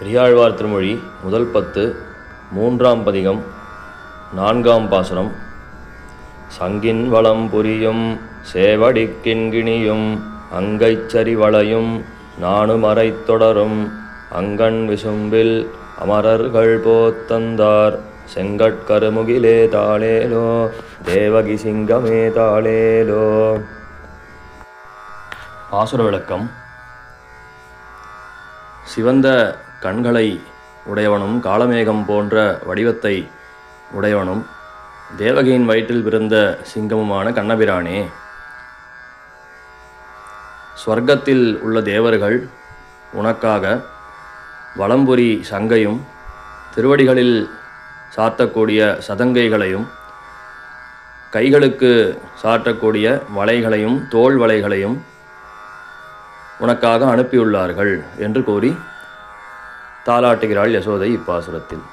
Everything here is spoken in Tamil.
பெரியாழ்வார் திருமொழி முதல் பத்து மூன்றாம் பதிகம் நான்காம் பாசுரம். சங்கின் வளம் புரியும் சேவடிக்கின்கிணியும் அங்கைச் சரிவளையும் அறை தொடரும். அங்கண் விசும்பில் அமரர்கள் போத்தந்தார் செங்கட்கருமுகிலே தாளேலோ தேவகி சிங்கமே தாளேலோ. பாசுர விளக்கம். சிவந்த கண்களை உடையவனும் காளமேகம் போன்ற வடிவத்தை உடையவனும் தேவகியின் வயிற்றில் பிறந்த சிங்கமுமான கண்ணபிரானே. ஸ்வர்க்கத்தில் உள்ள தேவர்கள் உனக்காக வளம்புரி சங்கையும் திருவடிகளில் சாத்தக்கூடிய சதங்கைகளையும் கைகளுக்கு சாற்றக்கூடிய வலைகளையும் தோள் வலைகளையும் உனக்காக அனுப்பியுள்ளார்கள் என்று கூறி தாலாட்டுகிறாள் யசோதை இப்பாசுரத்தில்.